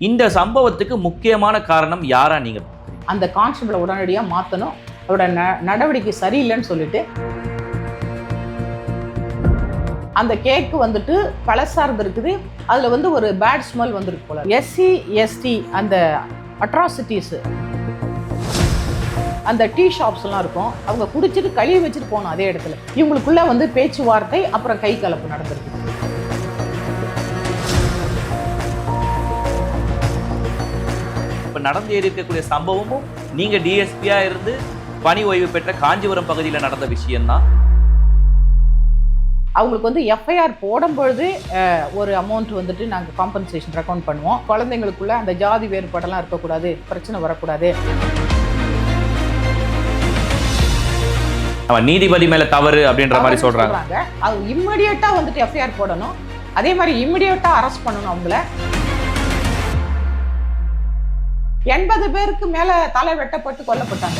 இந்த சம்பவத்துக்கு முக்கியமான காரணம் யாரா நீங்க? அந்த கான்ஸ்டபிளை உடனடியாக மாற்றணும் அவரோட ந நடவடிக்கை சரியில்லைன்னு சொல்லிட்டு. அந்த கேக்கு வந்துட்டு பழசார்ந்து இருக்குது. அதில் வந்து ஒரு பேட் ஸ்மெல் வந்திருக்கு போல. எஸ்சி எஸ்டி அந்த அட்ராசிட்டிஸு அந்த டீ ஷாப்ஸ்லாம் இருக்கும். அவங்க குடிச்சிட்டு கழுவி வச்சுட்டு போகணும் அதே இடத்துல. இவங்களுக்குள்ள வந்து பேச்சுவார்த்தை அப்புறம் கை கலப்பு நடந்திருக்கு. நடந்து இருக்கக்கூடிய சம்பவமும் நீங்க டிஎஸ்பியா இருந்து பணி ஓய்வு பெற்ற காஞ்சிபுரம் பகுதியில் நடந்த விஷயம்தான். அவங்களுக்கு வந்து எஃப்ஐஆர் போடும் பொழுது அஹ், ஒரு அமௌண்ட் வந்துட்டு நாங்கள் காம்பன்சேஷன் ரெக்கவுண்ட் பண்ணுவோம். குழந்தைங்களுக்குள்ள அந்த ஜாதி வேறுபாடெல்லாம் இருக்கக்கூடாது பிரச்சனை வரக்கூடாது. அவன் நீதிபதி மேல தவறு அப்படின்ற மாதிரி சொல்றாங்க. அது இம்மிடியட்டா வந்துட்டு எஃப்ஐஆர் போடணும். அதே மாதிரி இம்மிடியட்டா அரெஸ்ட் பண்ணணும் அவங்கள. எண்பது பேருக்கு மேல தலை வெட்டப்பட்டு கொல்லப்பட்டாங்க.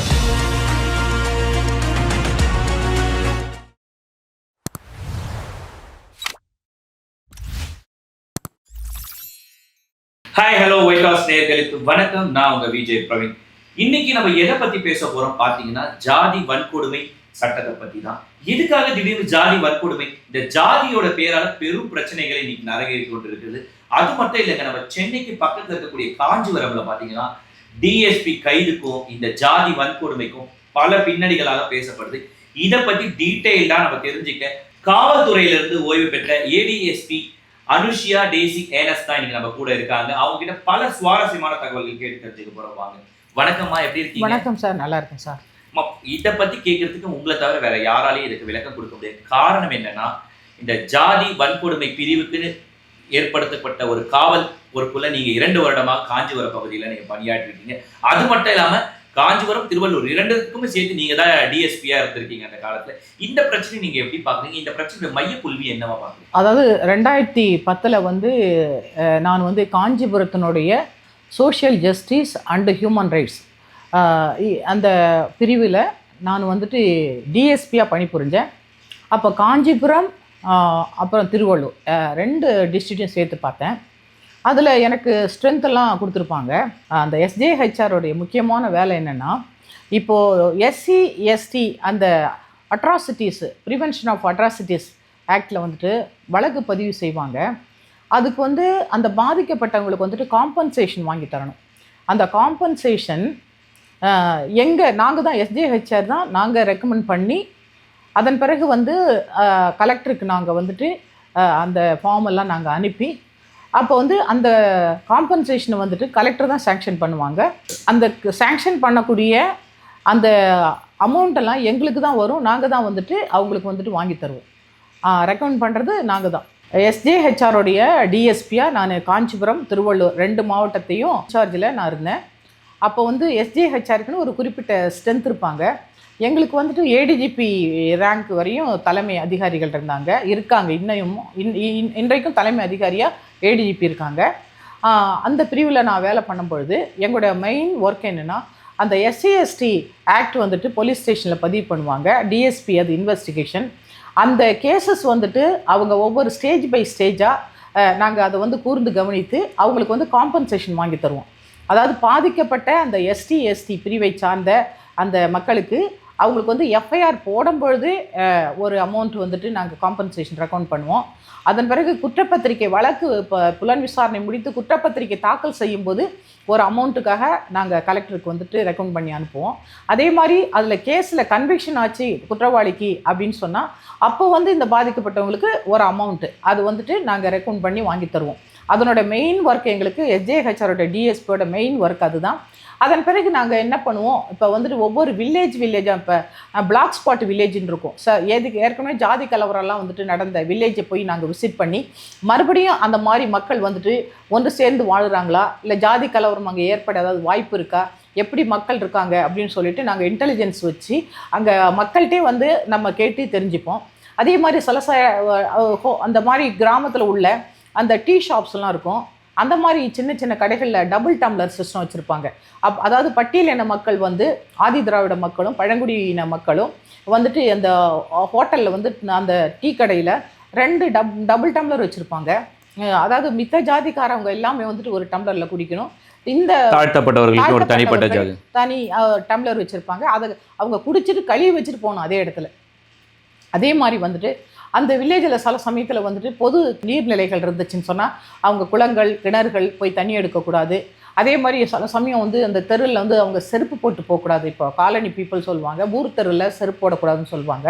ஹாய் ஹலோ ஒயிட் ஹவுஸ் நேர்களுக்கு வணக்கம். நான் உங்க விஜய் பிரவீன். இன்னைக்கு நம்ம எதை பத்தி பேச போறோம் பாத்தீங்கன்னா ஜாதி வன்கொடுமை சட்டத்தை பத்தி தான் எதுக்காக திடீர்னு ஜாதி வன்கொடுமை? இந்த ஜாதியோட பேரால பெரும் பிரச்சனைகளை இன்னைக்கு நரகேறி கொண்டிருக்குது அது மட்டும் இல்லைங்க நம்ம சென்னைக்கு பக்கத்துல இருக்கக்கூடிய காஞ்சிபுரம்ல பாத்தீங்கன்னா டிஎஸ்பி கைதுக்கும் இந்த ஜாதி வன்கொடுமைக்கும் பல பின்னணிகளாக பேசப்படுது. இதை பத்தி டீட்டெயில்டா நம்ம தெரிஞ்சுக்க காவல்துறையில இருந்து ஓய்வு பெற்ற ஏடிஎஸ்பி அனுஷியா டேசி ஏனஸ் தான் இன்னைக்கு நம்ம கூட இருக்காங்க. அவங்க கிட்ட பல சுவாரஸ்யமான தகவல்கள் கேட்டு தெரிஞ்சுக்க போறோம் வாங்க. வணக்கம்மா எப்படி இருக்கீங்க? வணக்கம் சார் நல்லா இருக்கேன் சார். இத பத்தி கேட்கறதுக்கு உங்களை தவிர வேற யாராலையும் இதுக்கு விளக்கம் கொடுக்க முடியாது. காரணம் என்னன்னா இந்த ஜாதி வன்கொடுமை பிரிவுக்கு ஏற்படுத்தப்பட்ட ஒரு காவல் பொறுப்புல நீங்க இரண்டு வருடமாக காஞ்சிபுரம் பகுதியில் நீங்க பணியாற்றிருக்கீங்க. அது மட்டும் இல்லாம காஞ்சிபுரம் திருவள்ளூர் இரண்டுக்குமே சேர்த்து நீங்க தான் டிஎஸ்பியா இருந்திருக்கீங்க அந்த காலத்துல. இந்த பிரச்சனை நீங்க எப்படி பாக்குறீங்க? இந்த பிரச்சனையோட மைய புல்வி என்னவா பாக்குறீங்க? அதாவது ரெண்டாயிரத்தி பத்தில் வந்து நான் வந்து காஞ்சிபுரத்தினுடைய social justice and human rights அந்த பிரிவில் நான் வந்துட்டு டிஎஸ்பியாக பணிபுரிஞ்சேன். அப்போ காஞ்சிபுரம் அப்புறம் திருவள்ளூர். ரெண்டு டிஸ்ட்ரிக்டையும் சேர்த்து பார்த்தேன். அதில் எனக்கு ஸ்ட்ரென்த்தெல்லாம் கொடுத்துருப்பாங்க. அந்த எஸ்ஜேஹெச்ஆருடைய முக்கியமான வேலை என்னென்னா இப்போது எஸ்சி எஸ்டி அந்த அட்ராசிட்டிஸு ப்ரிவென்ஷன் ஆஃப் அட்ராசிட்டிஸ் ஆக்டில் வந்துட்டு வழக்கு பதிவு செய்வாங்க. அதுக்கு வந்து அந்த பாதிக்கப்பட்டவங்களுக்கு வந்துட்டு காம்பன்சேஷன் வாங்கி தரணும். அந்த காம்பன்சேஷன் எங்கே நாங்கள் தான் எஸ்ஜேஹெச்ஆர் தான் நாங்கள் ரெக்கமெண்ட் பண்ணி அதன் பிறகு வந்து கலெக்டருக்கு நாங்கள் வந்துட்டு அந்த ஃபார்ம் எல்லாம் நாங்கள் அனுப்பி அப்போ வந்து அந்த காம்பன்சேஷனை வந்துட்டு கலெக்டர் தான் சேங்ஷன் பண்ணுவாங்க. அந்த சேங்ஷன் பண்ணக்கூடிய அந்த அமௌண்ட்டெல்லாம் எங்களுக்கு தான் வரும். நாங்கள் தான் வந்துட்டு அவங்களுக்கு வந்துட்டு வாங்கி தருவோம். ரெக்கமெண்ட் பண்ணுறது நாங்கள் தான். எஸ்ஜேஹெச்ஆருடைய டிஎஸ்பியாக நான் காஞ்சிபுரம் திருவள்ளூர் ரெண்டு மாவட்டத்தையும் இன்சார்ஜில் நான் இருந்தேன். அப்போ வந்து எஸ்ஜேஹெச்ஆருக்குன்னு ஒரு குறிப்பிட்ட ஸ்ட்ரென்த் இருப்பாங்க. எங்களுக்கு வந்துட்டு ஏடிஜிபி ரேங்க் வரையும் தலைமை அதிகாரிகள் இருந்தாங்க. இருக்காங்க. இன்னையும் இன் இன்றைக்கும் தலைமை அதிகாரியாக ஏடிஜிபி இருக்காங்க. அந்த பிரிவில் நான் வேலை பண்ணும்பொழுது எங்களோட மெயின் ஒர்க் என்னென்னா அந்த எஸ்சிஎஸ்டி ஆக்ட் வந்துட்டு போலீஸ் ஸ்டேஷனில் பதிவு பண்ணுவாங்க. டிஎஸ்பி அது இன்வெஸ்டிகேஷன் அந்த கேசஸ் வந்துட்டு அவங்க ஒவ்வொரு ஸ்டேஜ் பை ஸ்டேஜாக நாங்கள் அதை வந்து கூர்ந்து கவனித்து அவங்களுக்கு வந்து காம்பன்சேஷன் வாங்கி தருவோம். அதாவது பாதிக்கப்பட்ட அந்த எஸ்டி எஸ்டி பிரிவை சார்ந்த அந்த மக்களுக்கு அவங்களுக்கு வந்து எஃப்ஐஆர் போடும்பொழுது ஒரு அமௌண்ட் வந்துட்டு நாங்கள் காம்பன்சேஷன் ரெக்கவுண்ட் பண்ணுவோம். அதன் பிறகு குற்றப்பத்திரிக்கை வழக்கு இப்போ புலன் விசாரணை முடித்து குற்றப்பத்திரிக்கை தாக்கல் செய்யும்போது ஒரு அமௌண்ட்டுக்காக நாங்கள் கலெக்டருக்கு வந்துட்டு ரெக்கமெண்ட் பண்ணி அனுப்புவோம். அதே மாதிரி அதில் கேஸில் கன்விக்ஷன் ஆச்சு குற்றவாளிக்கு அப்படின்னு சொன்னால் அப்போ வந்து இந்த பாதிக்கப்பட்டவங்களுக்கு ஒரு அமௌண்ட்டு அது வந்துட்டு நாங்கள் ரெக்கமெண்ட் பண்ணி வாங்கி தருவோம். அதனோட மெயின் ஒர்க் எங்களுக்கு எஸ்ஜேஹெச்ஆரோட டிஎஸ்பியோட மெயின் ஒர்க் அதுதான். அதன் பிறகு நாங்கள் என்ன பண்ணுவோம்? இப்போ வந்துட்டு ஒவ்வொரு வில்லேஜ் வில்லேஜாக இப்போ பிளாக் ஸ்பாட் வில்லேஜ்னு இருக்கும். சார் எதுக்கு ஏற்கனவே ஜாதி கலவரம்லாம் வந்துட்டு நடந்த வில்லேஜை போய் நாங்கள் விசிட் பண்ணி மறுபடியும் அந்த மாதிரி மக்கள் வந்துட்டு ஒன்று சேர்ந்து வாழுறாங்களா? இல்லை ஜாதி கலவரம் அங்கே ஏற்பட ஏதாவது வாய்ப்பு இருக்கா? எப்படி மக்கள் இருக்காங்க? அப்படின்னு சொல்லிட்டு நாங்கள் இன்டெலிஜென்ஸ் வச்சு அங்கே மக்கள்கிட்டே வந்து நம்ம கேட்டு தெரிஞ்சுப்போம். அதே மாதிரி சலச அந்த மாதிரி கிராமத்தில் உள்ள அந்த டீ ஷாப்ஸ்லாம் இருக்கும். அந்த மாதிரி சின்ன சின்ன கடைகளில் டபுள் டம்ளர் சிஸ்டம் வச்சுருப்பாங்க. அப் அதாவது பட்டியலின மக்கள் வந்து ஆதி திராவிட மக்களும் பழங்குடியின மக்களும் வந்துட்டு அந்த ஹோட்டலில் வந்து அந்த டீ கடையில் ரெண்டு டப் டபுள் டம்ளர் வச்சுருப்பாங்க. அதாவது மித்த ஜாதிக்காரவங்க எல்லாமே வந்துட்டு ஒரு டம்ளர்ல குடிக்கணும். இந்த தாழ்த்தப்பட்டவர்களுக்கு ஒரு தனிப்பட்ட தாழ்த்தப்பட்டவர்கள் ஜாதி. தனி டம்ளர் வச்சிருப்பாங்க. அதை அவங்க குடிச்சிட்டு கழுவி வச்சுட்டு போகணும் அதே இடத்துல. அதே மாதிரி வந்துட்டு அந்த வில்லேஜில் சில சமயத்தில் வந்துட்டு பொது நீர்நிலைகள் இருந்துச்சுன்னு சொன்னால் அவங்க குளங்கள் கிணறுகள் போய் தண்ணி எடுக்கக்கூடாது அதே மாதிரி சில சமயம் வந்து அந்த தெருவில் வந்து அவங்க செருப்பு போட்டு போகக்கூடாது இப்போ காலனி பீப்புள் சொல்லுவாங்க ஊர் தெருவில் செருப்பு போடக்கூடாதுன்னு சொல்லுவாங்க.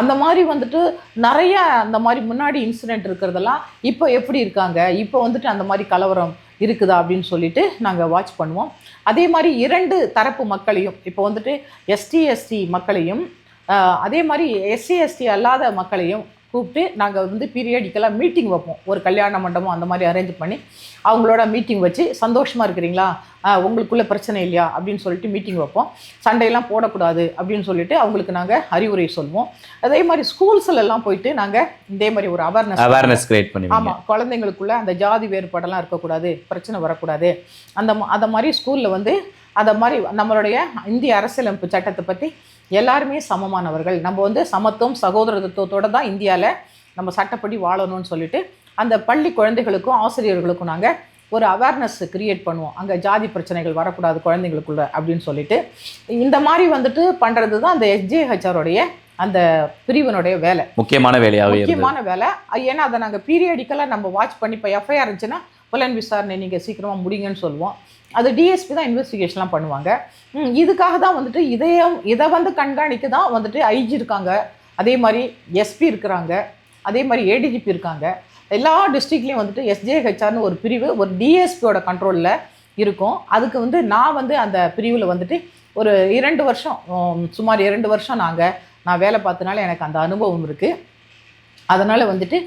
அந்த மாதிரி வந்துட்டு நிறைய அந்த மாதிரி முன்னாடி இன்சிடெண்ட் இருக்கிறதெல்லாம் இப்போ எப்படி இருக்காங்க? இப்போ வந்துட்டு அந்த மாதிரி கலவரம் இருக்குதா அப்படின்னு சொல்லிட்டு நாங்கள் வாட்ச் பண்ணுவோம். அதே மாதிரி இரண்டு தரப்பு மக்களையும் இப்போ வந்துட்டு எஸ்டி எஸ்டி மக்களையும் அதே மாதிரி எஸ்சி எஸ்டி அல்லாத மக்களையும் கூப்பிட்டு நாங்கள் வந்து பீரியடிக்கலாக மீட்டிங் வைப்போம். ஒரு கல்யாண மண்டபம் அந்த மாதிரி அரேஞ்ச் பண்ணி அவங்களோட மீட்டிங் வச்சு சந்தோஷமாக இருக்கிறீங்களா? உங்களுக்குள்ள பிரச்சனை இல்லையா? அப்படின்னு சொல்லிட்டு மீட்டிங் வைப்போம். சண்டையெல்லாம் போடக்கூடாது அப்படின்னு சொல்லிட்டு அவங்களுக்கு நாங்கள் அறிவுரை சொல்லுவோம் அதே மாதிரி ஸ்கூல்ஸ்ல எல்லாம் போயிட்டு நாங்கள் இதே மாதிரி ஒரு அவேர்னஸ் அவேர்னஸ் கிரியேட் பண்ணுவீங்க. ஆமாம் குழந்தைங்களுக்குள்ள அந்த ஜாதி வேறுபாடெல்லாம் இருக்கக்கூடாது பிரச்சனை வரக்கூடாது. அந்த அந்த மாதிரி ஸ்கூலில் வந்து அந்த மாதிரி நம்மளுடைய இந்திய அரசியலமைப்பு சட்டத்தை பற்றி எல்லாருமே சமமானவர்கள். நம்ம வந்து சமத்துவம் சகோதரத்துவத்தோட தான் இந்தியாவில் நம்ம சட்டப்படி வாழணும்னு சொல்லிட்டு அந்த பள்ளி குழந்தைகளுக்கும் ஆசிரியர்களுக்கும் நாங்கள் ஒரு அவேர்னஸ் கிரியேட் பண்ணுவோம். அங்கே ஜாதி பிரச்சனைகள் வரக்கூடாது குழந்தைங்களுக்குள்ள அப்படின்னு சொல்லிட்டு. இந்த மாதிரி வந்துட்டு பண்ணுறது தான் அந்த எஸ்ஜேஹெச்ஆருடைய அந்த பிரிவினுடைய வேலை. முக்கியமான இருந்தது. முக்கியமான வேலை. ஏன்னா அதை நாங்கள் பீரியடிக்கலாக நம்ம வாட்ச் பண்ணி இப்போ எஃப்ஐஆர் இருந்துச்சுன்னா புலன் விசாரணை நீங்கள் சீக்கிரமாக முடிங்கன்னு சொல்லுவோம். அது டிஎஸ்பி தான் இன்வெஸ்டிகேஷன்லாம் பண்ணுவாங்க. இதுக்காக தான் வந்துட்டு இதையும் இதை வந்து கண்காணிக்க தான் வந்துட்டு ஐஜி இருக்காங்க. அதே மாதிரி எஸ்பி இருக்கிறாங்க. அதே மாதிரி ஏடிஜிபி இருக்காங்க. எல்லா டிஸ்ட்ரிக்ட்லேயும் வந்துட்டு எஸ்ஜேஹெச்ஆர்னு ஒரு பிரிவு ஒரு டிஎஸ்பியோட கண்ட்ரோலில் இருக்கும். அதுக்கு வந்து நான் வந்து அந்த பிரிவில் வந்துட்டு ஒரு இரண்டு வருஷம் சுமார் இரண்டு வருஷம் நாங்கள் நான் வேலை பார்த்தனால எனக்கு அந்த அனுபவம் இருக்குது அதனால் வந்துட்டு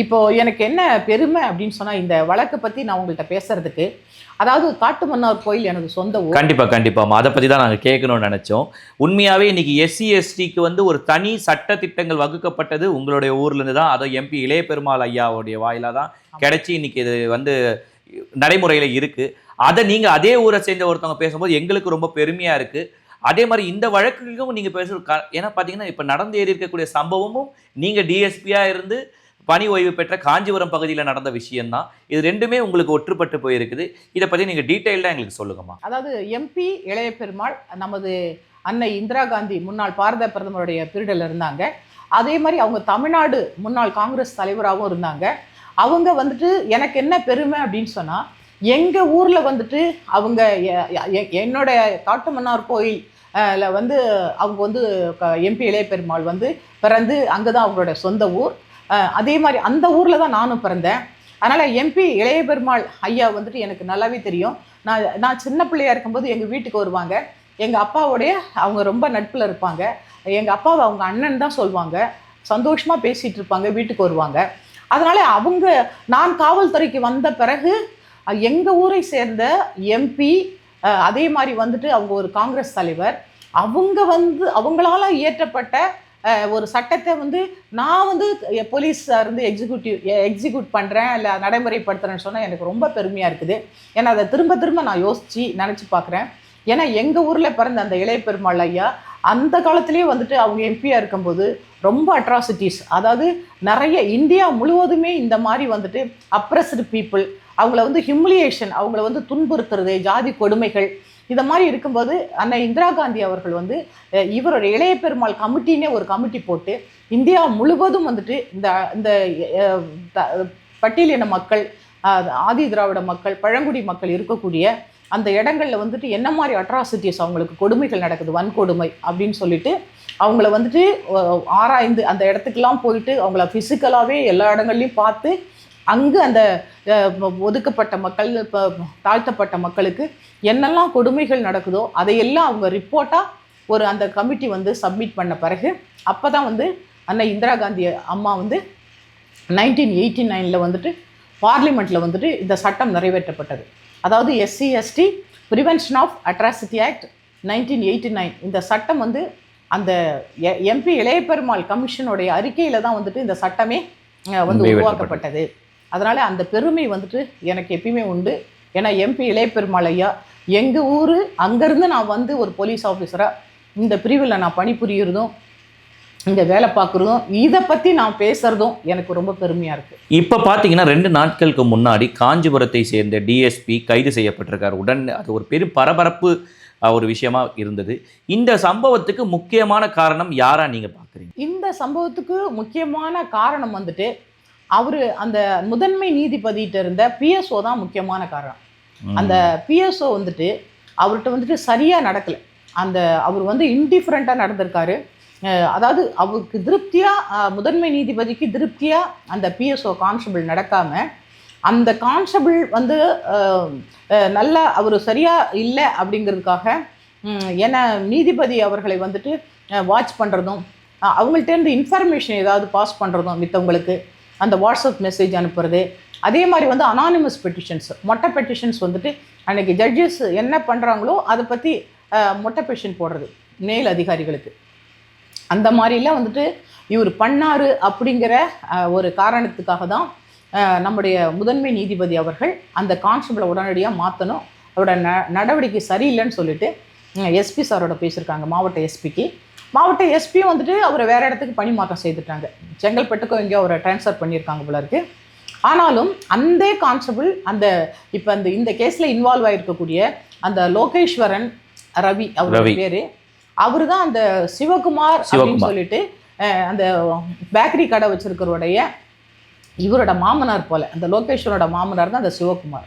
இப்போது எனக்கு என்ன பெருமை அப்படின்னு சொன்னால் இந்த வழக்கை பற்றி நான் உங்கள்கிட்ட பேசுகிறதுக்கு அதாவது காட்டுமன்னார் கோயில் எனது சொந்த ஊர். கண்டிப்பா கண்டிப்பாமா அதை பத்தி தான் நாங்க கேட்கணும்னு நினைச்சோம். உண்மையாவே இன்னைக்கு எஸ்சி எஸ்டிக்கு வந்து ஒரு தனி சட்ட திட்டங்கள் வகுக்கப்பட்டது உங்களுடைய ஊர்ல இருந்து தான் அதை எம்பி இளைய பெருமாள் ஐயாவுடைய வாயிலா தான் கிடைச்சி இன்னைக்கு இது வந்து நடைமுறையில இருக்கு. அதை நீங்க அதே ஊரை சேர்ந்த ஒருத்தவங்க பேசும்போது எங்களுக்கு ரொம்ப பெருமையா இருக்கு. அதே மாதிரி இந்த வழக்குகளுக்கும் நீங்க பேசுற க- ஏன்னா பாத்தீங்கன்னா இப்ப நடந்து ஏறி இருக்கக்கூடிய சம்பவமும் நீங்க டிஎஸ்பியா இருந்து பணி ஓய்வு பெற்ற காஞ்சிபுரம் பகுதியில் நடந்த விஷயம்தான். இது ரெண்டுமே உங்களுக்கு ஒற்றுப்பட்டு போயிருக்குது. இதை பற்றி நீங்கள் டீட்டெயில்டாக எங்களுக்கு சொல்லுங்கம்மா. அதாவது எம்பி இளைய பெருமாள் நமது அன்னை இந்திரா காந்தி முன்னாள் பாரத பிரதமருடைய பீரியடில் இருந்தாங்க. அதே மாதிரி அவங்க தமிழ்நாடு முன்னாள் காங்கிரஸ் தலைவராகவும் இருந்தாங்க. அவங்க வந்துட்டு எனக்கு என்ன பெருமை அப்படின்னு சொன்னால் எங்கள் ஊரில் வந்துட்டு அவங்க எ- என்னோட காட்டுமன்னார் கோயில் வந்து அவங்க வந்து எம்பி இளைய பெருமாள் வந்து பிறந்து அங்கே தான் அவங்களோட சொந்த ஊர். அதே மாதிரி அந்த ஊரில் தான் நானும் பிறந்தேன். அதனால் எம்பி இளைய பெருமாள் ஐயா வந்துட்டு எனக்கு நல்லாவே தெரியும். நான் நான் சின்ன பிள்ளையாக இருக்கும்போது எங்கள் வீட்டுக்கு வருவாங்க. எங்கள் அப்பாவோடைய அவங்க ரொம்ப நட்பில் இருப்பாங்க. எங்கள் அப்பாவை அவங்க அண்ணன் தான் சொல்லுவாங்க சந்தோஷமாக பேசிகிட்டு இருப்பாங்க வீட்டுக்கு வருவாங்க. அதனால் அவங்க நான் காவல்துறைக்கு வந்த பிறகு எங்கள் ஊரை சேர்ந்த எம்பி அதே மாதிரி வந்துட்டு அவங்க ஒரு காங்கிரஸ் தலைவர். அவங்க வந்து அவங்களால இயற்றப்பட்ட ஒரு சட்டத்தை வந்து நான் வந்து போலீஸ் இருந்து எக்ஸிக்யூட்டிவ் எக்ஸிக்யூட் பண்ணுறேன் இல்லை நடைமுறைப்படுத்துகிறேன்னு சொன்னால் எனக்கு ரொம்ப பெருமையாக இருக்குது. ஏன்னா அதை திரும்ப திரும்ப நான் யோசித்து நினச்சி பார்க்குறேன் ஏன்னா எங்கள் ஊரில் பிறந்த அந்த இளைய பெருமாள் ஐயா அந்த காலத்துலேயே வந்துட்டு அவங்க எம்பியாக இருக்கும்போது ரொம்ப அட்ராசிட்டிஸ் அதாவது நிறைய இந்தியா முழுவதுமே இந்த மாதிரி வந்துட்டு அப்ரஸ்டு பீப்புள் அவங்கள வந்து ஹியூமிலியேஷன் அவங்கள வந்து துன்புறுத்துறது ஜாதி கொடுமைகள் இதை மாதிரி இருக்கும்போது அண்ணா இந்திரா காந்தி அவர்கள் வந்து இவரோட இளைய பெருமாள் கமிட்டின்னே ஒரு கமிட்டி போட்டு இந்தியா முழுவதும் வந்துட்டு இந்த இந்த பட்டியலின மக்கள் ஆதி திராவிட மக்கள் பழங்குடி மக்கள் இருக்கக்கூடிய அந்த இடங்களில் வந்துட்டு என்ன மாதிரி அட்ராசிட்டிஸ் அவங்களுக்கு கொடுமைகள் நடக்குது வன்கொடுமை அப்படின்னு சொல்லிட்டு அவங்கள வந்துட்டு ஆராய்ந்து அந்த இடத்துக்கெல்லாம் போயிட்டு அவங்கள ஃபிசிக்கலாகவே எல்லா இடங்கள்லையும் பார்த்து அங்கு அந்த ஒதுக்கப்பட்ட மக்கள் இப்போ தாழ்த்தப்பட்ட மக்களுக்கு என்னெல்லாம் கொடுமைகள் நடக்குதோ அதையெல்லாம் அவங்க ரிப்போர்ட்டாக ஒரு அந்த கமிட்டி வந்து சப்மிட் பண்ண பிறகு அப்போ தான் வந்து அன்னை இந்திரா காந்தி அம்மா வந்து நைன்டீன் எயிட்டி நைனில் வந்துட்டு பார்லிமெண்ட்டில் வந்துட்டு இந்த சட்டம் நிறைவேற்றப்பட்டது அதாவது SC ST prevention of atrocity act nineteen eighty nine இந்த சட்டம் வந்து அந்த எம்பி இளைய பெருமாள் கமிஷனுடைய அறிக்கையில் தான் வந்துட்டு இந்த சட்டமே வந்து. உருவாக்கப்பட்டது அதனால் அந்த பெருமை வந்துட்டு எனக்கு எப்பயுமே உண்டு. ஏன்னா எம்பி இளைய பெருமாள் ஐயா எங்கள் ஊர் அங்கேருந்து நான் வந்து ஒரு போலீஸ் ஆஃபீஸராக இந்த பிரிவில் நான் பணிபுரியுறதும் இங்கே வேலை பார்க்குறதும் இதை பற்றி நான் பேசுகிறதும் எனக்கு ரொம்ப பெருமையாக இருக்குது இப்போ பார்த்தீங்கன்னா ரெண்டு நாட்களுக்கு முன்னாடி காஞ்சிபுரத்தை சேர்ந்த டிஎஸ்பி கைது செய்யப்பட்டிருக்கார். உடன் அது ஒரு பெரும் பரபரப்பு ஒரு விஷயமா இருந்தது. இந்த சம்பவத்துக்கு முக்கியமான காரணம் யாரா நீங்க பார்க்குறீங்க இந்த சம்பவத்துக்கு முக்கியமான காரணம் வந்துட்டு அவர் அந்த முதன்மை நீதிபதியிட்ட இருந்த பிஎஸ்ஓ தான் முக்கியமான காரணம். அந்த பிஎஸ்ஓ வந்துட்டு அவர்கிட்ட வந்துட்டு சரியாக நடக்கலை. அந்த அவர் வந்து இன்டிஃபரண்ட்டாக நடந்திருக்காரு. அதாவது அவருக்கு திருப்தியாக முதன்மை நீதிபதிக்கு திருப்தியாக அந்த பிஎஸ்ஓ கான்ஸ்டபிள் நடக்காமல் அந்த கான்ஸ்டபிள் வந்து நல்லா அவர் சரியாக இல்லை அப்படிங்கிறதுக்காக ம், ஏன்னா நீதிபதி அவர்களை வந்துட்டு வாட்ச் பண்ணுறதும் அவங்கள்ட்டேருந்து இன்ஃபர்மேஷன் ஏதாவது பாஸ் பண்ணுறதும் மித்தவங்களுக்கு அந்த வாட்ஸ்அப் மெசேஜ் அனுப்புறது. அதே மாதிரி வந்து அனானிமஸ் பெட்டிஷன்ஸ் மொட்டை பெட்டிஷன்ஸ் வந்துட்டு அன்னைக்கு ஜட்ஜஸ் என்ன பண்ணுறாங்களோ அதை பற்றி மொட்டை பெட்டிஷன் போடுறது மேல் அதிகாரிகளுக்கு. அந்த மாதிரிலாம் வந்துட்டு இவர் பண்ணார் அப்படிங்கிற ஒரு காரணத்துக்காக தான் நம்முடைய முதன்மை நீதிபதி அவர்கள் அந்த கான்ஸ்டபிளை உடனடியாக மாற்றணும் அவரோட ந நடவடிக்கை சரியில்லைன்னு சொல்லிட்டு எஸ்பி சாரோட பேசியிருக்காங்க மாவட்ட எஸ்பிக்கு மாவட்ட எஸ்பியும் வந்துட்டு அவரை வேற இடத்துக்கு பணி மாற்றம் செய்துட்டாங்க செங்கல்பட்டுக்கும் எங்கேயோ அவரை ட்ரான்ஸ்ஃபர் பண்ணியிருக்காங்க போல இருக்கு ஆனாலும் அந்த கான்ஸ்டபிள் அந்த இப்போ அந்த இந்த கேஸில் இன்வால்வ் ஆகிருக்கக்கூடிய அந்த லோகேஸ்வரன் ரவி அவரோட ரவி. பேர் அவர் தான் அந்த சிவகுமார் அப்படின்னு. சொல்லிட்டு அந்த பேக்கரி கடை வச்சிருக்கிறவருடைய இவரோட மாமனார் போல அந்த லோகேஸ்வரோட மாமனார் தான் அந்த சிவகுமார்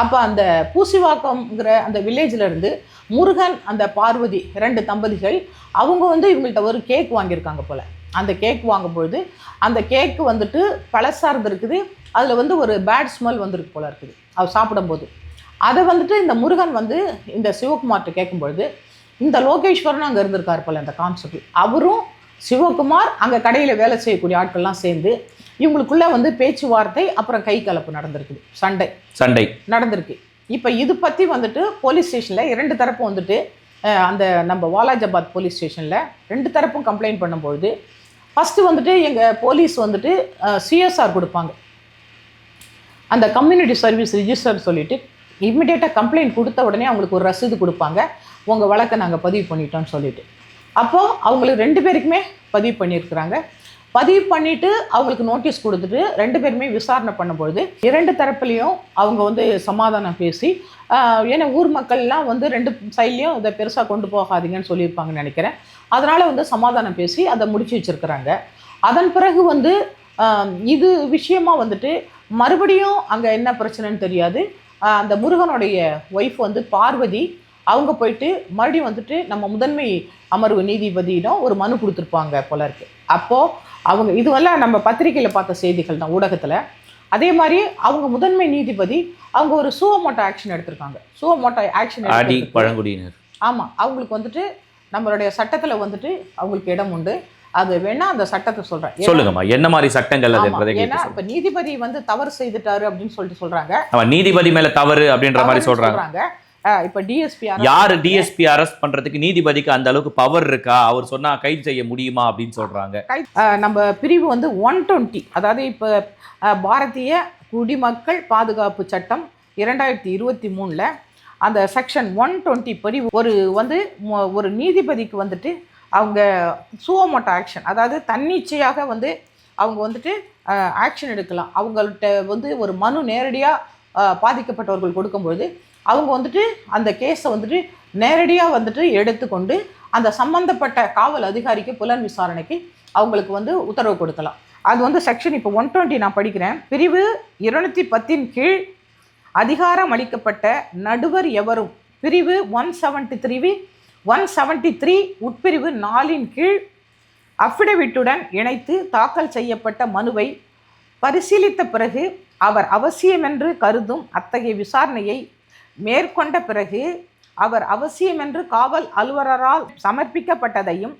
அப்போ அந்த பூசிவாக்கம்ங்கிற அந்த வில்லேஜ்லேருந்து முருகன் அந்த பார்வதி ரெண்டு தம்பதிகள் அவங்க வந்து இவங்கள்ட்ட ஒரு கேக் வாங்கியிருக்காங்க போல். அந்த கேக் வாங்கும்பொழுது அந்த கேக்கு வந்துட்டு பழசார்ந்து இருக்குது. அதில் வந்து ஒரு பேட் ஸ்மெல் வந்திருக்கு போல இருக்குது. அவர் சாப்பிடும்போது. அதை வந்துட்டு இந்த முருகன் வந்து இந்த சிவகுமார்கிட்ட கேட்கும்பொழுது இந்த லோகேஸ்வரன் அங்கே இருந்திருக்கார் போல் அந்த கான்செப்ட் அவரும் சிவகுமார் அங்கே கடையில் வேலை செய்யக்கூடிய ஆட்கள்லாம் சேர்ந்து இவங்களுக்குள்ள வந்து பேச்சுவார்த்தை அப்புறம் கை கலப்பு நடந்திருக்குது. சண்டை. சண்டை. நடந்திருக்கு. இப்போ இது பற்றி வந்துட்டு போலீஸ் ஸ்டேஷனில் இரண்டு தரப்பும் வந்துட்டு அந்த நம்ம வாலாஜாபாத் போலீஸ் ஸ்டேஷனில் ரெண்டு தரப்பும் கம்ப்ளைண்ட் பண்ணும்பொழுது ஃபஸ்ட்டு வந்துட்டு எங்கள் போலீஸ் வந்துட்டு சிஎஸ்ஆர் கொடுப்பாங்க. அந்த கம்யூனிட்டி சர்வீஸ் ரிஜிஸ்டர் சொல்லிட்டு இம்மிடியேட்டாக கம்ப்ளைண்ட் கொடுத்த உடனே அவங்களுக்கு ஒரு ரசீது கொடுப்பாங்க. உங்கள் வழக்கை நாங்கள் பதிவு பண்ணிட்டோம்னு சொல்லிட்டு. அப்போது அவங்களுக்கு ரெண்டு பேருக்குமே பதிவு பண்ணியிருக்கிறாங்க. பதிவு பண்ணிட்டு அவங்களுக்கு நோட்டீஸ் கொடுத்துட்டு ரெண்டு பேருமே விசாரணை பண்ணும்பொழுது இரண்டு தரப்புலையும் அவங்க வந்து சமாதானம் பேசி ஏன்னா ஊர் மக்கள்லாம் வந்து ரெண்டு சைட்லேயும் இதை பெருசாக கொண்டு போகாதீங்கன்னு சொல்லியிருப்பாங்கன்னு நினைக்கிறேன். அதனால் வந்து சமாதானம் பேசி அதை முடிச்சு வச்சுருக்கிறாங்க. அதன் பிறகு வந்து இது விஷயமா வந்துட்டு மறுபடியும் அங்கே என்ன பிரச்சனைன்னு தெரியாது. அந்த முருகனுடைய ஒய்ஃப் வந்து பார்வதி அவங்க போயிட்டு மறுபடியும் வந்துட்டு நம்ம முதன்மை அமர்வு நீதிபதியிடம் ஒரு மனு கொடுத்துருப்பாங்க போல இருக்கு. அப்போது அவங்க இதுவெல்லாம் நம்ம பத்திரிக்கையில் பார்த்த செய்திகள் தான் ஊடகத்தில். அதே மாதிரி அவங்க முதன்மை நீதிபதி அவங்க ஒரு சுவமோட்டோ ஆக்ஷன் எடுத்திருக்காங்க. சுவமோட்டோ ஆக்ஷன் ஆடி பழங்குடியினர். ஆமாம் அவங்களுக்கு வந்துட்டு நம்மளுடைய சட்டத்தில் வந்துட்டு அவங்களுக்கு இடம் உண்டு. அது வேணா அந்த சட்டத்தை சொல்கிறேன் சொல்லுங்கம்மா என்ன மாதிரி சட்டங்கள் அது என்பதை ஏன்னா. இப்போ நீதிபதி வந்து தவறு செய்துட்டாரு அப்படின்னு சொல்லிட்டு சொல்றாங்க. நீதிபதி மேல தவறு அப்படின்ற மாதிரி சொல்றாங்க. இப்ப டிஎஸ்பி யாரு டிஎஸ்பி அரெஸ்ட் பண்றதுக்கு நீதிபதிக்கு அந்த அளவுக்கு பவர் இருக்கா? அவர் சொன்னா கைது செய்ய முடியுமா அப்படின்னு சொல்றாங்க. நம்ம பிரிவு வந்து ஒன் டுவெண்ட்டி அதாவது இப்போ பாரதிய குடிமக்கள் பாதுகாப்பு சட்டம் இரண்டாயிரத்தி இருபத்தி மூணில் அந்த செக்ஷன் ஒன் டுவெண்ட்டி படி ஒரு வந்து ஒரு நீதிபதிக்கு வந்துட்டு அவங்க சுவமோட்டோ ஆக்ஷன் அதாவது தன்னிச்சையாக வந்து அவங்க வந்துட்டு ஆக்ஷன் எடுக்கலாம். அவங்கள்ட்ட வந்து ஒரு மனு நேரடியாக பாதிக்கப்பட்டவர்கள் கொடுக்கும்பொழுது அவங்க வந்துட்டு அந்த கேஸை வந்துட்டு நேரடியாக வந்துட்டு எடுத்துக்கொண்டு அந்த சம்பந்தப்பட்ட காவல் அதிகாரிக்கு புலன் விசாரணைக்கு அவங்களுக்கு வந்து உத்தரவு கொடுக்கலாம். அது வந்து செக்ஷன் இப்போ ஒன் டுவெண்ட்டி நான் படிக்கிறேன். பிரிவு இருநூத்தி பத்தின் கீழ் அதிகாரம் அளிக்கப்பட்ட நடுவர் எவரும்? பிரிவு one seventy three V one seventy three உட்பிரிவு நாலின் கீழ் அஃபிடவிட்டுடன் இணைத்து தாக்கல் செய்யப்பட்ட மனுவை பரிசீலித்த பிறகு அவர் அவசியமென்று கருதும் அத்தகைய விசாரணையை மேற்கொண்ட பிறகு அவர் அவசியமென்று காவல் அலுவலரால் சமர்ப்பிக்கப்பட்டதையும்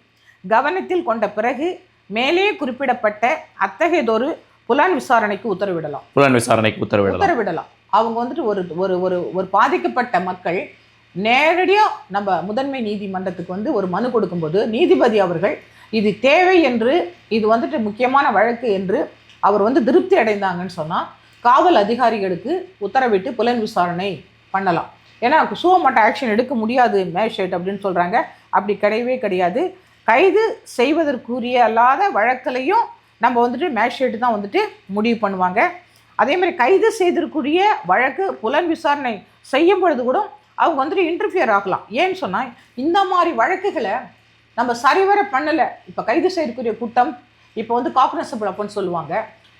கவனத்தில் கொண்ட பிறகு மேலே குறிப்பிடப்பட்ட அத்தகையதொரு புலன் விசாரணைக்கு உத்தரவிடலாம். புலன் விசாரணைக்கு உத்தரவிடலாம். உத்தரவிடலாம். அவங்க வந்துட்டு ஒரு ஒரு ஒரு ஒரு பாதிக்கப்பட்ட மக்கள் நேரடியாக நம்ம முதன்மை நீதிமன்றத்துக்கு வந்து ஒரு மனு கொடுக்கும்போது நீதிபதி அவர்கள் இது தேவை என்று இது வந்துட்டு முக்கியமான வழக்கு என்று அவர் வந்து திருப்தி அடைந்தாங்கன்னு சொன்னால் காவல் அதிகாரிகளுக்கு உத்தரவிட்டு புலன் விசாரணை பண்ணலாம். ஏன்னா மட்டும் ஆக்ஷன் எடுக்க முடியாது மேஜிஸ்ட்ரேட் அப்படின்னு சொல்கிறாங்க அப்படி கிடையவே கிடையாது. கைது செய்வதற்குரிய அல்லாத வழக்கிலையும் நம்ம வந்துட்டு மேஜிஸ்ட்ரேட் தான் வந்துட்டு முடிவு பண்ணுவாங்க. அதே மாதிரி கைது செய்திருக்கூடிய வழக்கு புலன் விசாரணை செய்யும் பொழுது கூட அவங்க வந்துட்டு இன்டர்ஃபியர் ஆகலாம். ஏன்னு சொன்னால் இந்த மாதிரி வழக்குகளை நம்ம சரிவர பண்ணலை. இப்போ கைது செய்யக்கூடிய கூட்டம் இப்போ வந்து காக்னசபிள் அப்படின்னு சொல்லுவாங்க.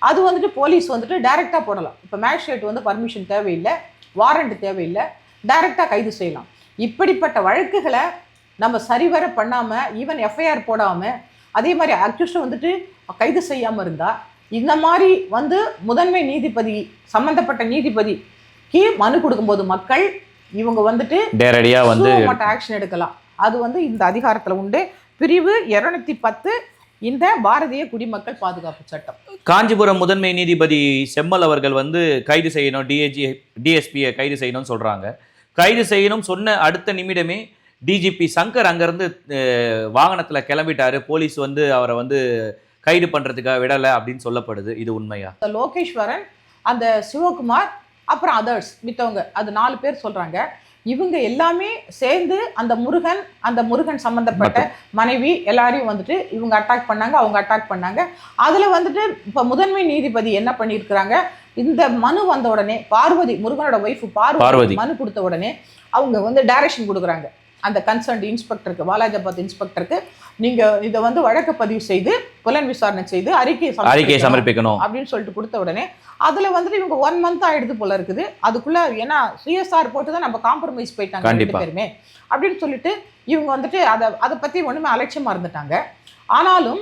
அது வந்துட்டு போலீஸ் வந்துட்டு டைரெக்டாக போடலாம். இப்போ மேஜிஸ்ட்ரேட் வந்து பர்மிஷன் தேவையில்லை. வாரண்ட் தேவையில்லை. டைரெக்டாக கைது செய்யலாம். இப்படிப்பட்ட வழக்குகளை நம்ம சரிவர பண்ணாமல் ஈவன் எஃப்ஐஆர் போடாமல் அதே மாதிரி அக்யூஸ்டை வந்துட்டு கைது செய்யாமல் இருந்தால் இந்த மாதிரி வந்து முதன்மை நீதிபதி சம்மந்தப்பட்ட நீதிபதிக்கு மனு கொடுக்கும்போது மக்கள் இவங்க வந்துட்டு நேரடியா வந்து ஆக்ஷன் எடுக்கலாம். அது வந்து இந்த அதிகாரத்தில் உண்டு. பிரிவு இருநூத்தி பத்து இந்த பாரதிய குடிமக்கள் பாதுகாப்பு சட்டம். காஞ்சிபுரம் முதன்மை நீதிபதி செம்மல் அவர்கள் வந்து கைது செய்யணும் டிஏஜி டிஎஸ்பியை கைது செய்யணும்னு சொல்றாங்க. கைது செய்யணும் சொன்ன அடுத்த நிமிடமே டிஜிபி சங்கர் அங்கேருந்து வாகனத்துல கிளம்பிட்டாரு. போலீஸ் வந்து அவரை வந்து கைது பண்றதுக்காக விடலை அப்படின்னு சொல்லப்படுது. இது உண்மையா? லோகேஸ்வரன் அந்த சிவகுமார் அப்புறம் அதர்ஸ் மித்தவங்க அது நாலு பேர் சொல்றாங்க. இவங்க எல்லாமே சேர்ந்து அந்த முருகன் அந்த முருகன் சம்பந்தப்பட்ட மனைவி எல்லாரையும் வந்துட்டு இவங்க அட்டாக் பண்ணாங்க அவங்க அட்டாக் பண்ணாங்க. அதுல வந்துட்டு இப்ப முதன்மை நீதிபதி என்ன பண்ணியிருக்கிறாங்க? இந்த மனு வந்த உடனே பார்வதி முருகனோட ஒய்ஃப். பார்வதி மனு கொடுத்த உடனே அவங்க வந்து டைரக்ஷன் கொடுக்குறாங்க. அந்த கன்சர்ன்ட் இன்ஸ்பெக்டருக்கு வாலாஜாபாத் இன்ஸ்பெக்டருக்கு நீங்க இதை வந்து வழக்கு பதிவு செய்து புலன் விசாரணை செய்து அறிக்கை அறிக்கையை சமர்ப்பிக்கணும். அப்படின்னு சொல்லிட்டு கொடுத்த உடனே அதுல வந்துட்டு இவங்க ஒன் மந்த் ஆயிடுது போல இருக்குது. அதுக்குள்ள ஏன்னா சிஎஸ்ஆர் போட்டு தான் நம்ம காம்ப்ரமைஸ் போயிட்டாங்க ரெண்டு. பேருமே. அப்படின்னு சொல்லிட்டு இவங்க வந்துட்டு அதை அதை பத்தி ஒண்ணுமே அலட்சியமா இருந்துட்டாங்க. ஆனாலும்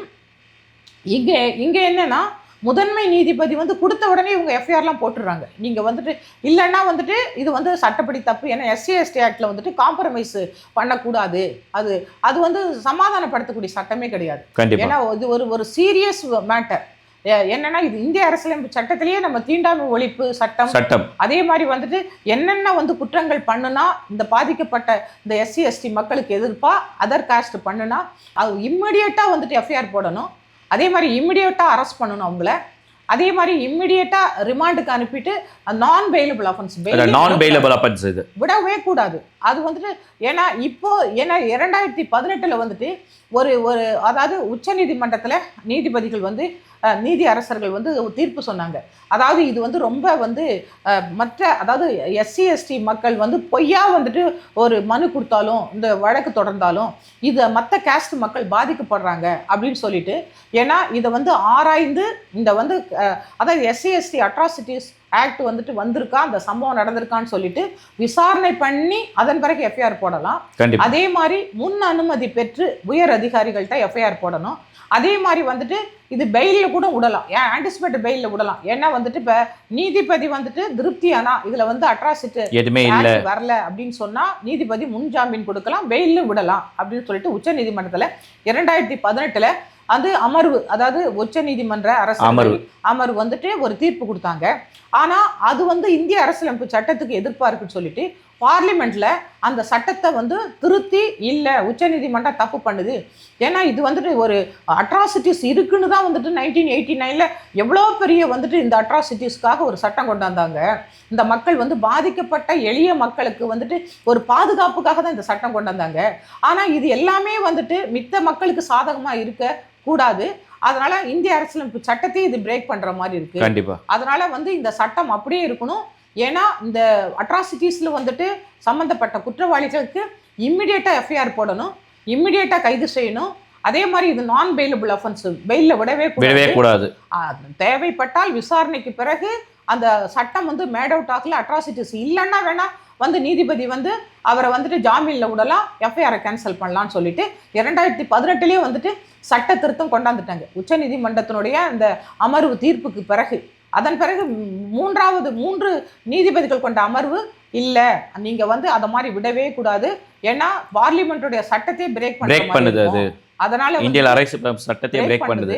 இங்க இங்க என்னன்னா முதன்மை நீதிபதி வந்து கொடுத்த உடனே இவங்க எஃப்ஐஆர்லாம் போட்டுடுறாங்க. நீங்க வந்துட்டு இல்லைன்னா வந்துட்டு இது வந்து சட்டப்படி தப்பு. ஏன்னா எஸ்சி எஸ்டி ஆக்ட்ல வந்துட்டு காம்ப்ரமைஸ் பண்ணக்கூடாது. அது அது வந்து சமாதானப்படுத்தக்கூடிய சட்டமே கிடையாது. ஏன்னா இது ஒரு ஒரு சீரியஸ் மேட்டர் என்னன்னா இது இந்திய அரசியலமைப்பு சட்டத்திலேயே நம்ம தீண்டாமை ஒழிப்பு சட்டம். சட்டம். அதே மாதிரி வந்துட்டு என்னென்ன வந்து குற்றங்கள் பண்ணுனா இந்த பாதிக்கப்பட்ட இந்த எஸ்சி எஸ்டி மக்களுக்கு எதிர்ப்பா அதர் காஸ்ட் பண்ணுனா அது இம்மிடியட்டாக வந்துட்டு எஃப்ஐஆர் போடணும். அதே மாதிரி இம்மிடியட்டாக அரெஸ்ட் பண்ணணும் அவங்கள. அதே மாதிரி இம்மிடியட்டாக ரிமாண்டுக்கு அனுப்பிட்டு non bailable offence non bailable offence இது. விடவே கூடாது. அது வந்துட்டு ஏன்னா இப்போ ஏன்னா இரண்டாயிரத்தி பதினெட்டில் வந்துட்டு ஒரு ஒரு அதாவது உச்சநீதிமன்றத்தில் நீதிபதிகள் வந்து நீதி அரசர்கள் வந்து தீர்ப்பு சொன்னாங்க. அதாவது இது வந்து ரொம்ப வந்து மற்ற அதாவது எஸ்சி எஸ்டி மக்கள் வந்து பொய்யா வந்துட்டு ஒரு மனு கொடுத்தாலும் இந்த வழக்கு தொடர்ந்தாலும் இது மற்ற கேஸ்ட் மக்கள் பாதிக்கப்படுறாங்க அப்படின்னு சொல்லிட்டு ஏன்னா இதை வந்து ஆராய்ந்து இந்த வந்து அதாவது எஸ்சி எஸ்டி அட்ராசிட்டிஸ் ஆக்ட் வந்துட்டு வந்திருக்கா அந்த சம்பவம் நடந்திருக்கான்னு சொல்லிட்டு விசாரணை பண்ணி அதன் பிறகு எஃப்ஐஆர் போடலாம். அதே மாதிரி முன் அனுமதி பெற்று உயர் அதிகாரிகள்கிட்ட எஃப்ஐஆர் போடணும். அதே மாதிரி வந்துட்டு இது பெயிலில் கூட விடலாம். ஏன் ஆன்டிசிபேட் பெயிலில் விடலாம். ஏன்னா வந்துட்டு இப்போ நீதிபதி வந்துட்டு திருப்தியானா? இதில் வந்து அட்ராசிட்டி எதுவுமே இல்ல. வரல அப்படின்னு சொன்னா நீதிபதி முன்ஜாமீன் கொடுக்கலாம் பெயிலும் விடலாம் அப்படின்னு சொல்லிட்டு உச்ச நீதிமன்றத்துல இரண்டாயிரத்தி பதினெட்டுல அது அமர்வு அதாவது உச்ச நீதிமன்ற அரசு அமர்வு. அமர்வு வந்துட்டு ஒரு தீர்ப்பு கொடுத்தாங்க. ஆனா அது வந்து இந்திய அரசியலமைப்பு சட்டத்துக்கு எதிர்ப்பா இருக்குன்னு சொல்லிட்டு பார்லிமெண்ட்ல அந்த சட்டத்தை வந்து திருத்தி இல்ல உச்ச நீதிமன்றம் தப்பு பண்ணுது. ஏன்னா இது வந்துட்டு ஒரு அட்ராசிட்டிஸ் இருக்குன்னு தான் வந்துட்டு நைன்டீன் எயிட்டி நைனில் எவ்வளோ பெரிய வந்துட்டு இந்த அட்ராசிட்டிஸ்க்காக ஒரு சட்டம் கொண்டாந்தாங்க இந்த மக்கள் வந்து பாதிக்கப்பட்ட எளிய மக்களுக்கு வந்துட்டு ஒரு பாதுகாப்புக்காக தான் இந்த சட்டம் கொண்டு வந்தாங்க. ஆனால் இது எல்லாமே வந்துட்டு மித்த மக்களுக்கு சாதகமாக இருக்க கூடாது. அதனால இந்திய அரசியலமைப்பு சட்டத்தையும் இது பிரேக் பண்ற மாதிரி இருக்கு. கண்டிப்பா. அதனால வந்து இந்த சட்டம் அப்படியே இருக்கணும். ஏன்னா இந்த அட்ராசிட்டிஸ்ல வந்துட்டு சம்பந்தப்பட்ட குற்றவாளிகளுக்கு இம்மிடியட்டா எஃப்ஐஆர் போடணும் இம்மிடியட்டா கைது செய்யணும். அதே மாதிரி இது நான் பெயிலபிள் அஃபென்ஸ் பெயில விடவே விடவே கூடாது. தேவைப்பட்டால் விசாரணைக்கு பிறகு அந்த சட்டம் வந்து மேட் அவுட் ஆகல அட்ராசிட்டிஸ் இல்லைன்னா வேணா வந்து நீதிபதி வந்து அவரை வந்துட்டு ஜாமீனில் விடலாம் எஃப்ஐஆரை கேன்சல் பண்ணலாம்னு சொல்லிட்டு இரண்டாயிரத்தி பதினெட்டுலேயே வந்துட்டு சட்ட திருத்தம் கொண்டாந்துட்டாங்க. உச்சநீதிமன்றத்தினுடைய அந்த அமர்வு தீர்ப்புக்கு பிறகு. அதன் பிறகு மூன்றாவது மூன்று நீதிபதிகள் கொண்ட அமர்வு இல்லை. நீங்க வந்து அதை மாதிரி விடவே கூடாது. ஏன்னா பார்லிமெண்ட்டுடைய சட்டத்தை பிரேக் பிரேக் பண்ணுது அது. அதனால வந்து இந்தியால அரசு சட்டத்தை பிரேக் பண்ணுது.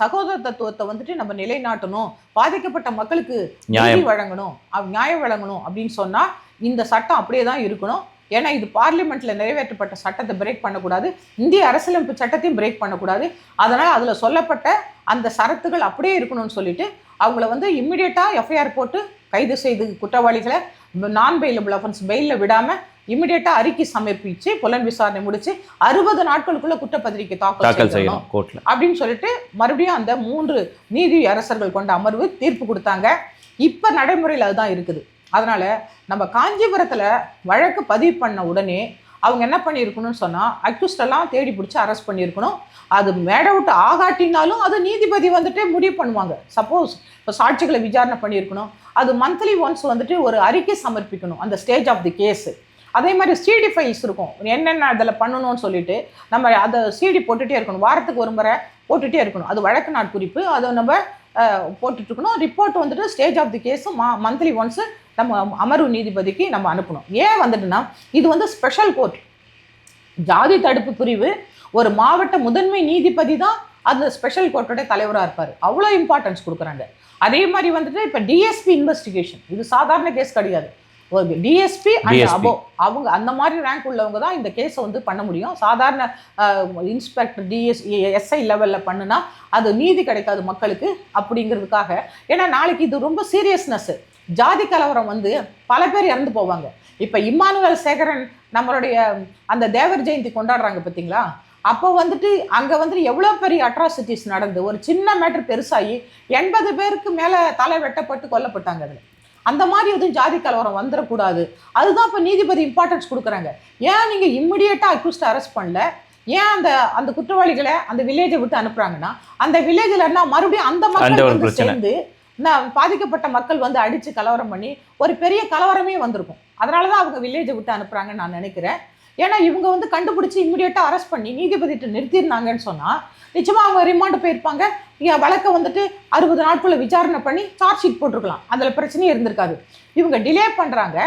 சகோதர தத்துவத்தை வந்துட்டு நம்ம நிலைநாட்டணும். பாதிக்கப்பட்ட மக்களுக்கு நியாயம். வழங்கணும். நியாயம் வழங்கணும் அப்படின்னு சொன்னா இந்த சட்டம் அப்படியே தான் இருக்கணும். ஏன்னா இது பார்லிமெண்ட்ல நிறைவேற்றப்பட்ட சட்டத்தை பிரேக் பண்ணக்கூடாது. இந்திய அரசியலமைப்பு சட்டத்தையும் பிரேக் பண்ணக்கூடாது. அதனால அதுல சொல்லப்பட்ட அந்த சரத்துகள் அப்படியே இருக்கணும்னு சொல்லிட்டு அவங்கள வந்து இம்மிடியட்டா எஃப்ஐஆர் போட்டு கைது செய்து குற்றவாளிகளை நான் பெயிலபிள் அஃபென்ஸ் பெயிலில் விடாம இமிடியேட்டா அறிக்கை சமர்ப்பிச்சு புலன் விசாரணை முடிச்சு அறுபது நாட்களுக்குள்ள குற்றப்பத்திரிக்கை தாக்கல் செய்யணும் செய்யணும் கோர்ட்ல அப்படின்னு சொல்லிட்டு மறுபடியும் அந்த மூன்று நீதி அரசர்கள் கொண்ட அமர்வு தீர்ப்பு கொடுத்தாங்க. இப்போ நடைமுறையில் அதுதான் இருக்குது. அதனால நம்ம காஞ்சிபுரத்தில் வழக்கு பதிவு பண்ண உடனே அவங்க என்ன பண்ணியிருக்கணும்னு சொன்னால் அக்யூஸ்டெல்லாம் தேடி பிடிச்சி அரெஸ்ட் பண்ணியிருக்கணும். அது மேடவுட் அவுட் ஆகாட்டினாலும் அது நீதிபதி வந்துட்டு முடிவு பண்ணுவாங்க. சப்போஸ் இப்போ சாட்சிகளை விசாரணை பண்ணியிருக்கணும். அது மந்த்லி ஒன்ஸ் வந்துட்டு ஒரு அறிக்கை சமர்ப்பிக்கணும். அந்த ஸ்டேஜ் ஆஃப் தி கேஸு அதே மாதிரி சிடி ஃபைல்ஸ் இருக்கும். என்னென்ன அதில் பண்ணணும்னு சொல்லிட்டு நம்ம அதை சிடி போட்டுகிட்டே இருக்கணும். வாரத்துக்கு ஒரு முறை போட்டுகிட்டே இருக்கணும். அது வழக்கு நாட் குறிப்பு. அதை நம்ம போட்டுட்ருக்கணும். போட்டுட்டு இருக்கணும் ரிப்போர்ட் வந்துட்டு ஸ்டேஜ் ஆஃப் தி கேஸும் மா மந்த்லி ஒன்ஸு நம்ம அமர்வு நீதிபதிக்கு நம்ம அனுப்பணும். ஏன் வந்துட்டுன்னா இது வந்து ஸ்பெஷல் கோர்ட் ஜாதி தடுப்பு பிரிவு ஒரு மாவட்ட முதன்மை நீதிபதி தான் அந்த ஸ்பெஷல் கோர்ட்டோட தலைவராக இருப்பார். அவ்வளோ இம்பார்ட்டன்ஸ் கொடுக்குறாங்க. அதே மாதிரி வந்துட்டு இப்போ டிஎஸ்பி இன்வெஸ்டிகேஷன் இது சாதாரண கேஸ் கிடையாது. DSP and. அபோ அவங்க அந்த மாதிரி ரேங்க் உள்ளவங்க தான் இந்த கேஸை வந்து பண்ண முடியும். சாதாரண இன்ஸ்பெக்டர் டிஎஸ் எஸ்ஐ லெவலில் பண்ணுனா அது நீதி கிடைக்காது மக்களுக்கு அப்படிங்கிறதுக்காக. ஏன்னா நாளைக்கு இது ரொம்ப சீரியஸ்னஸ் ஜாதி கலவரம் வந்து பல பேர் இறந்து போவாங்க. இப்போ இம்மானுவேல் சேகரன் நம்மளுடைய அந்த தேவர் ஜெயந்தி கொண்டாடுறாங்க பார்த்தீங்களா அப்போ வந்துட்டு அங்கே வந்துட்டு எவ்வளோ பெரிய அட்ராசிட்டிஸ் நடந்து ஒரு சின்ன மேட்ரு பெருசாகி எண்பது பேருக்கு மேலே தலை வெட்டப்பட்டு கொல்லப்பட்டாங்க அதில். அந்த மாதிரி எதுவும் ஜாதி கலவரம் வந்துடக்கூடாது அதுதான் இப்போ நீதிபதி இம்பார்ட்டன்ஸ் கொடுக்குறாங்க. ஏன் நீங்கள் இம்மிடியேட்டாக அக்யூஸ்ட் அரெஸ்ட் பண்ணல? ஏன் அந்த அந்த குற்றவாளிகளை அந்த வில்லேஜை விட்டு அனுப்புறாங்கன்னா? அந்த வில்லேஜில் என்ன மறுபடியும் அந்த மக்கள் வந்து. சேர்ந்து பாதிக்கப்பட்ட மக்கள் வந்து அடிச்சு கலவரம் பண்ணி ஒரு பெரிய கலவரமே வந்திருக்கும். அதனால தான் அவங்க வில்லேஜை விட்டு அனுப்புறாங்கன்னு நான் நினைக்கிறேன். ஏன்னா இவங்க வந்து கண்டுபிடிச்சி இம்மிடியேட்டாக அரெஸ்ட் பண்ணி நீதிபதிட்டு நிறுத்திருந்தாங்கன்னு சொன்னால் நிச்சயமாக அவங்க ரிமாண்டு போயிருப்பாங்க. இங்க வழக்கை வந்துட்டு அறுபது நாட்குள்ள விசாரணை பண்ணி சார்ஜ் ஷீட் போட்டிருக்கலாம். அதில் பிரச்சனையே இருந்திருக்காது. இவங்க டிலே பண்ணுறாங்க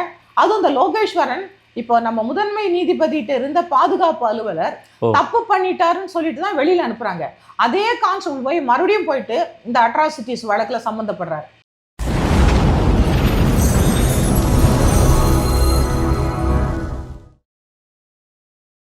அதுவும் இந்த லோகேஸ்வரன் இப்போ நம்ம முதன்மை நீதிபதிகிட்ட இருந்த பாதுகாப்பு அலுவலர். தப்பு பண்ணிட்டாருன்னு சொல்லிட்டு தான் வெளியில அனுப்புறாங்க. அதே கான்ஸ்டபிள் போய் மறுபடியும் போயிட்டு இந்த அட்ராசிட்டிஸ் வழக்குல சம்மந்தப்படுறாரு